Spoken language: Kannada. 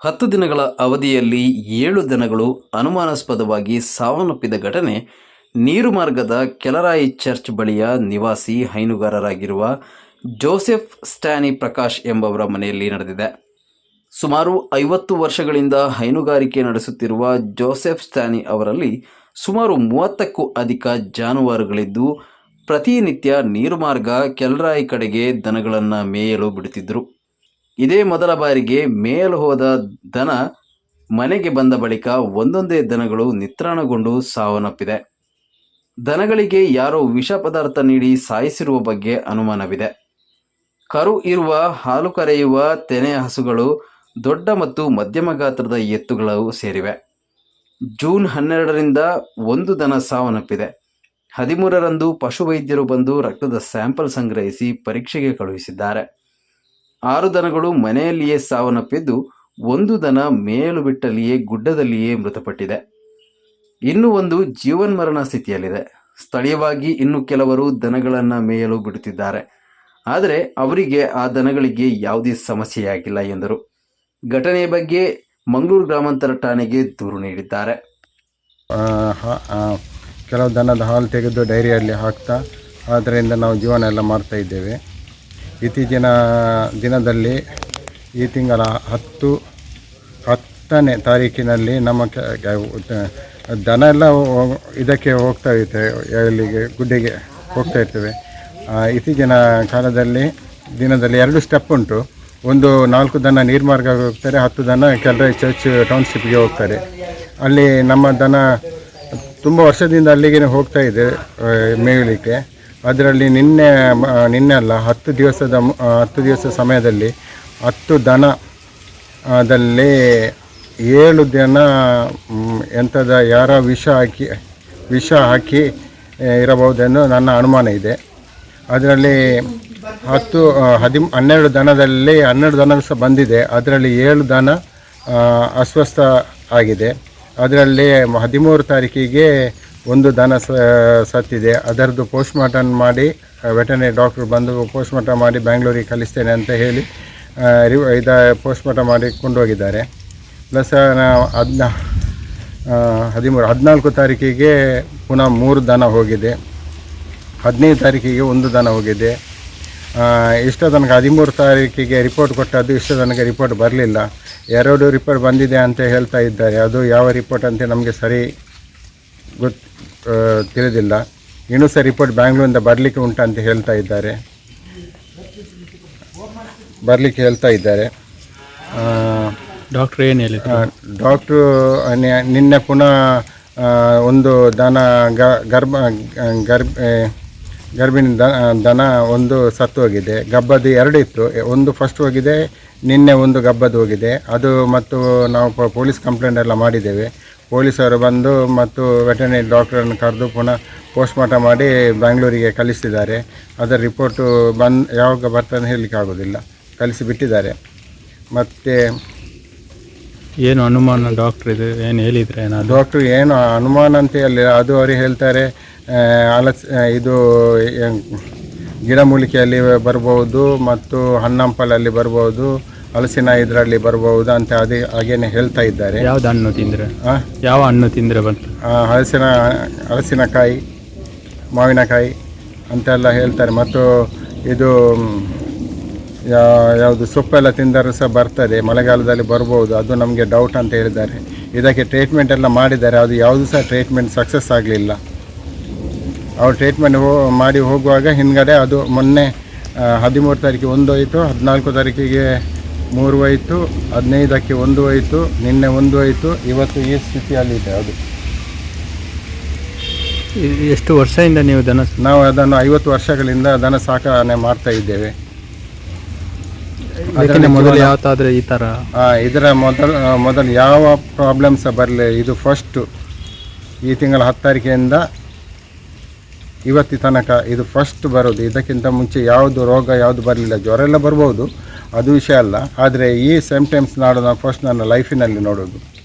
ಹತ್ತು ದಿನಗಳ ಅವಧಿಯಲ್ಲಿ ಏಳು ದನಗಳು ಅನುಮಾನಾಸ್ಪದವಾಗಿ ಸಾವನ್ನಪ್ಪಿದ ಘಟನೆ ನೀರು ಮಾರ್ಗದ ಕೆಲರಾಯಿ ಚರ್ಚ್ ಬಳಿಯ ನಿವಾಸಿ ಹೈನುಗಾರರಾಗಿರುವ ಜೋಸೆಫ್ ಸ್ಟ್ಯಾನಿ ಪ್ರಕಾಶ್ ಎಂಬವರ ಮನೆಯಲ್ಲಿ ನಡೆದಿದೆ. ಸುಮಾರು ಐವತ್ತು ವರ್ಷಗಳಿಂದ ಹೈನುಗಾರಿಕೆ ನಡೆಸುತ್ತಿರುವ ಜೋಸೆಫ್ ಸ್ಟ್ಯಾನಿ ಅವರಲ್ಲಿ ಸುಮಾರು ಮೂವತ್ತಕ್ಕೂ ಅಧಿಕ ಜಾನುವಾರುಗಳಿದ್ದು, ಪ್ರತಿನಿತ್ಯ ನೀರು ಮಾರ್ಗ ಕೆಲರಾಯಿ ಕಡೆಗೆ ದನಗಳನ್ನು ಮೇಯಲು ಬಿಡುತ್ತಿದ್ದರು. ಇದೇ ಮೊದಲ ಬಾರಿಗೆ ಮೇಲು ಹೋದ ದನ ಮನೆಗೆ ಬಂದ ಬಳಿಕ ಒಂದೊಂದೇ ದನಗಳು ನಿತ್ರಾಣಗೊಂಡು ಸಾವನ್ನಪ್ಪಿದೆ. ದನಗಳಿಗೆ ಯಾರೋ ವಿಷ ಪದಾರ್ಥ ನೀಡಿ ಸಾಯಿಸಿರುವ ಬಗ್ಗೆ ಅನುಮಾನವಿದೆ. ಕರು ಇರುವ, ಹಾಲು ಕರೆಯುವ, ತೆನೆ ಹಸುಗಳು, ದೊಡ್ಡ ಮತ್ತು ಮಧ್ಯಮ ಗಾತ್ರದ ಎತ್ತುಗಳು ಸೇರಿವೆ. ಜೂನ್ ಹನ್ನೆರಡರಿಂದ ಒಂದು ದನ ಸಾವನ್ನಪ್ಪಿದೆ. ಹದಿಮೂರರಂದು ಪಶುವೈದ್ಯರು ಬಂದು ರಕ್ತದ ಸ್ಯಾಂಪಲ್ ಸಂಗ್ರಹಿಸಿ ಪರೀಕ್ಷೆಗೆ ಕಳುಹಿಸಿದ್ದಾರೆ. ಆರು ದನಗಳು ಮನೆಯಲ್ಲಿಯೇ ಸಾವನ್ನಪ್ಪಿದ್ದು ಒಂದು ದನ ಮೇಲು ಬಿಟ್ಟಲ್ಲಿಯೇ ಗುಡ್ಡದಲ್ಲಿಯೇ ಮೃತಪಟ್ಟಿದೆ. ಇನ್ನು ಒಂದು ಜೀವನ್ಮರಣ ಸ್ಥಿತಿಯಲ್ಲಿದೆ. ಸ್ಥಳೀಯವಾಗಿ ಇನ್ನು ಕೆಲವರು ದನಗಳನ್ನು ಮೇಯಲು ಬಿಡುತ್ತಿದ್ದಾರೆ. ಆದರೆ ಅವರಿಗೆ ಆ ದನಗಳಿಗೆ ಯಾವುದೇ ಸಮಸ್ಯೆಯಾಗಿಲ್ಲ ಎಂದರು. ಘಟನೆಯ ಬಗ್ಗೆ ಮಂಗಳೂರು ಗ್ರಾಮಾಂತರ ಠಾಣೆಗೆ ದೂರು ನೀಡಿದ್ದಾರೆ. ಕೆಲವು ದನದ ಹಾಲು ತೆಗೆದು ಡೈರಿಯಲ್ಲಿ ಹಾಕ್ತಾ ಅದರಿಂದ ನಾವು ಜೀವನ ಎಲ್ಲ ಮಾಡ್ತಾ ಇದ್ದೇವೆ. ಇತ್ತೀಚಿನ ದಿನದಲ್ಲಿ ಈ ತಿಂಗಳ ಹತ್ತು, ಹತ್ತನೇ ತಾರೀಕಿನಲ್ಲಿ ನಮ್ಮ ದನ ಎಲ್ಲ ಇದಕ್ಕೆ ಹೋಗ್ತಾ ಇರ್ತೇವೆ ಎಲ್ಲಿಗೆ, ಗುಡ್ಡೆಗೆ ಹೋಗ್ತಾ ಇರ್ತೇವೆ. ಇತ್ತೀಚಿನ ಕಾಲದಲ್ಲಿ, ದಿನದಲ್ಲಿ ಎರಡು ಸ್ಟೆಪ್ ಉಂಟು. ಒಂದು ನಾಲ್ಕು ದನ ನೀರ್ಮಾರ್ಗ ಹೋಗ್ತಾರೆ, ಹತ್ತು ದನ ಕೆಲ ಚರ್ಚ್ ಟೌನ್ಶಿಪ್ಗೆ ಹೋಗ್ತಾರೆ. ಅಲ್ಲಿ ನಮ್ಮ ದನ ತುಂಬ ವರ್ಷದಿಂದ ಅಲ್ಲಿಗೆ ಹೋಗ್ತಾ ಇದೆ ಮೇಯಲಿಕ್ಕೆ. ಅದರಲ್ಲಿ ನಿನ್ನೆ ನಿನ್ನೆ ಅಲ್ಲ ಹತ್ತು ದಿವಸದ ಹತ್ತು ದಿವಸ ಸಮಯದಲ್ಲಿ ಹತ್ತು ದನ ದಲ್ಲಿ ಏಳು ದಿನ ಎಂಥದ ಯಾರ ವಿಷ ಹಾಕಿ ವಿಷ ಹಾಕಿ ಇರಬಹುದೆಂದು ನನ್ನ ಅನುಮಾನ ಇದೆ. ಅದರಲ್ಲಿ ಹತ್ತು ಆ, ಹದಿಮ್ ಹನ್ನೆರಡು ದನದಲ್ಲಿ ಹನ್ನೆರಡು ದನ ಸಹ ಬಂದಿದೆ. ಅದರಲ್ಲಿ ಏಳು ದನ ಅಸ್ವಸ್ಥ ಆಗಿದೆ. ಅದರಲ್ಲಿ ಹದಿಮೂರು ತಾರೀಕಿಗೆ ಒಂದು ದನ ಸತ್ತಿದೆ. ಅದರದ್ದು ಪೋಸ್ಟ್ಮಾರ್ಟಮ್ ಮಾಡಿ ವೆಟನರಿ ಡಾಕ್ಟ್ರು ಬಂದು ಪೋಸ್ಟ್ಮಾರ್ಟಮ್ ಮಾಡಿ ಬ್ಯಾಂಗ್ಳೂರಿಗೆ ಕಳಿಸ್ತೇನೆ ಅಂತ ಹೇಳಿ ರಿವ್, ಇದ ಪೋಸ್ಟ್ಮಾರ್ಟಮ್ ಮಾಡಿ ಕೊಂಡೋಗಿದ್ದಾರೆ. ಪ್ಲಸ್ ಅದನ್ನ ಹದಿಮೂರು, ಹದಿನಾಲ್ಕು ತಾರೀಕಿಗೆ ಪುನಃ ಮೂರು ದನ ಹೋಗಿದೆ. ಹದಿನೈದು ತಾರೀಕಿಗೆ ಒಂದು ದನ ಹೋಗಿದೆ. ಇಷ್ಟ ತನಕ ಹದಿಮೂರು ತಾರೀಕಿಗೆ ರಿಪೋರ್ಟ್ ಕೊಟ್ಟದ್ದು ಇಷ್ಟೋ ತನಕ ರಿಪೋರ್ಟ್ ಬರಲಿಲ್ಲ. ಎರಡು ರಿಪೋರ್ಟ್ ಬಂದಿದೆ ಅಂತ ಹೇಳ್ತಾ ಇದ್ದಾರೆ. ಅದು ಯಾವ ರಿಪೋರ್ಟ್ ಅಂತ ನಮಗೆ ಸರಿ ಗೊತ್ತು ತಿಳಿದಿಲ್ಲ. ಇನ್ನೂ ಸಹ ರಿಪೋರ್ಟ್ ಬ್ಯಾಂಗ್ಳೂರಿಂದ ಬರಲಿಕ್ಕೆ ಉಂಟಂತ ಹೇಳ್ತಾ ಇದ್ದಾರೆ. ಬರಲಿಕ್ಕೆ ಹೇಳ್ತಾ ಇದ್ದಾರೆ. ಡಾಕ್ಟ್ರು ಏನು ಹೇಳಿ ಡಾಕ್ಟ್ರು ನಿನ್ನೆ ಪುನಃ ಒಂದು ದನ ಗರ್ಭ ಗರ್ಭ ಗರ್ಭಿಣಿ ದನ ಒಂದು ಸತ್ತು ಹೋಗಿದೆ. ಗಬ್ಬದ್ದು ಎರಡು ಇತ್ತು. ಒಂದು ಫಸ್ಟ್ ಹೋಗಿದೆ ನಿನ್ನೆ ಒಂದು ಗಬ್ಬದ್ದು ಹೋಗಿದೆ. ಅದು ಮತ್ತು ನಾವು ಪೊಲೀಸ್ ಕಂಪ್ಲೇಂಟ್ ಎಲ್ಲ ಮಾಡಿದ್ದೇವೆ. ಪೊಲೀಸರು ಬಂದು ಮತ್ತು ವೆಟರ್ನರಿ ಡಾಕ್ಟರನ್ನು ಕರೆದು ಪುನಃ ಪೋಸ್ಟ್ಮಾರ್ಟಮ್ ಮಾಡಿ ಬೆಂಗಳೂರಿಗೆ ಕಳಿಸಿದ್ದಾರೆ ಅದರ ರಿಪೋರ್ಟು ಬಂದು ಯಾವಾಗ ಬರ್ತದೆ ಹೇಳಲಿಕ್ಕೆ ಆಗೋದಿಲ್ಲ. ಕಳಿಸಿ ಬಿಟ್ಟಿದ್ದಾರೆ. ಮತ್ತು ಏನು ಅನುಮಾನ ಡಾಕ್ಟ್ರ್ ಇದು ಏನು ಹೇಳಿದರೆ ಏನಾದ್ರು? ಡಾಕ್ಟ್ರು ಏನು ಅನುಮಾನ ಅಂತ ಹೇಳಿ ಅದು ಅವರು ಹೇಳ್ತಾರೆ ಅಲಸ್ ಇದು ಗಿಡಮೂಲಿಕೆಯಲ್ಲಿ ಬರ್ಬೋದು ಮತ್ತು ಹಣ್ಣಂಪಲಲ್ಲಿ ಬರ್ಬೋದು ಹಲಸಿನ ಇದರಲ್ಲಿ ಬರಬಹುದು ಅಂತ ಅದೇ ಹಾಗೇನೆ ಹೇಳ್ತಾ ಇದ್ದಾರೆ. ಯಾವ್ದು ಹಣ್ಣು ತಿಂದ್ರೆ? ಆ, ಯಾವ ಹಣ್ಣು ತಿಂದ್ರೆ ಬಂತು? ಆ, ಹಲಸಿನ ಹಲಸಿನಕಾಯಿ ಮಾವಿನಕಾಯಿ ಅಂತೆಲ್ಲ ಹೇಳ್ತಾರೆ. ಮತ್ತು ಇದು ಮ್, ಯಾ- ಯಾವುದು ಸೊಪ್ಪೆಲ್ಲ ತಿಂದರೂ ಸಹ ಬರ್ತದೆ. ಮಳೆಗಾಲದಲ್ಲಿ ಬರ್ಬೋದು ಅದು ನಮಗೆ ಡೌಟ್ ಅಂತ ಹೇಳಿದ್ದಾರೆ. ಇದಕ್ಕೆ ಟ್ರೀಟ್ಮೆಂಟ್ ಎಲ್ಲ ಮಾಡಿದ್ದಾರೆ. ಅದು ಯಾವುದು ಸಹ ಟ್ರೀಟ್ಮೆಂಟ್ ಸಕ್ಸಸ್ ಆಗಲಿಲ್ಲ. ಅವ್ರು ಟ್ರೀಟ್ಮೆಂಟ್ ಹೋ ಮಾಡಿ ಹೋಗುವಾಗ ಹಿಂದ್ಗಡೆ ಅದು ಮೊನ್ನೆ ಹದಿಮೂರು ತಾರೀಕಿಗೆ ಒಂದು ಹೋಯಿತು ಹದಿನಾಲ್ಕು ತಾರೀಕಿಗೆ ಮೂರು ಹೋಯಿತು ಹದಿನೈದಕ್ಕೆ ಒಂದು ಹೋಯಿತು ನಿನ್ನೆ ಒಂದು ಹೋಯಿತು ಇವತ್ತು ಈ ಸ್ಥಿತಿಯಲ್ಲಿದೆ ಅದು. ಎಷ್ಟು ವರ್ಷದಿಂದ ನೀವು ದನ ನಾವು ಅದನ್ನು ಐವತ್ತು ವರ್ಷಗಳಿಂದ ದನ ಸಾಕಣೆ ಮಾಡ್ತಾ ಇದ್ದೇವೆ. ಅದಕ್ಕೆ ಮೊದಲು ಯಾವತ್ತಾದ್ರೆ ಈ ಥರ ಇದರ ಮೊದಲು ಮೊದಲು ಯಾವ ಪ್ರಾಬ್ಲಮ್ ಸಹ ಬರಲಿ ಇದು ಫಸ್ಟು ಈ ತಿಂಗಳ ಹತ್ತು ತಾರೀಕಿಂದ ಇವತ್ತಿ ತನಕ ಇದು ಫಸ್ಟ್ ಬರೋದು. ಇದಕ್ಕಿಂತ ಮುಂಚೆ ಯಾವುದು ರೋಗ ಯಾವುದು ಬರಲಿಲ್ಲ ಜ್ವರ ಎಲ್ಲ ಬರ್ಬೋದು. ಅದು ವಿಷಯ ಅಲ್ಲ. ಆದರೆ ಈ ಸೆಂಪ್ಟಮ್ಸ್ ನಾಡೋದು ನಾನು ಫಸ್ಟ್ ನನ್ನ ಲೈಫಿನಲ್ಲಿ ನೋಡೋದು.